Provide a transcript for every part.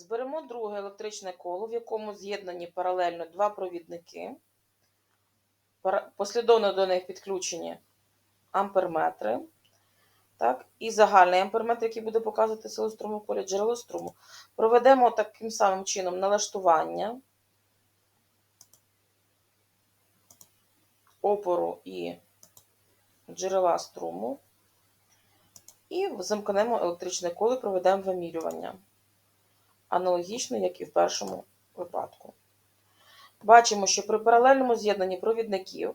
Зберемо друге електричне коло, в якому з'єднані паралельно два провідники. Послідовно до них підключені амперметри. Так, і загальний амперметр, який буде показувати силу струму в джерело струму. Проведемо таким самим чином налаштування опору і джерела струму. І замкнемо електричне коло проведемо вимірювання. Аналогічно, як і в першому випадку. Бачимо, що при паралельному з'єднанні провідників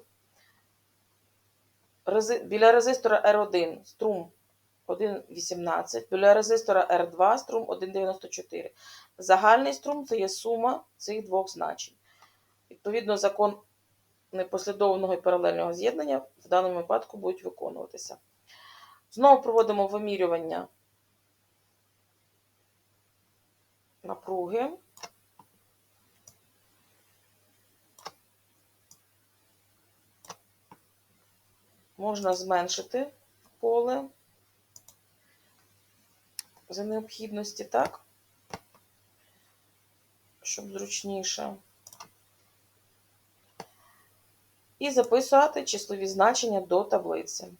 біля резистора R1 струм 1,18, біля резистора R2 струм 1,94. Загальний струм це є сума цих двох значень. Відповідно, закон непослідовного і паралельного з'єднання в даному випадку будуть виконуватися. Знову проводимо вимірювання напруги. Можна зменшити поле за необхідності, так? Щоб зручніше. І записати числові значення до таблиці.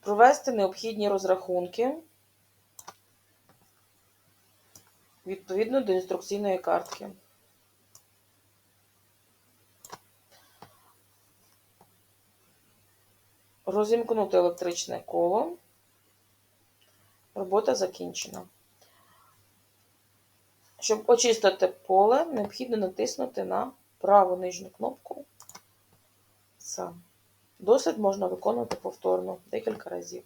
Провести необхідні розрахунки відповідно до інструкційної картки. Розімкнути електричне коло. Робота закінчена. Щоб очистити поле, необхідно натиснути на праву нижню кнопку. Сам. Дослід можна виконувати повторно декілька разів.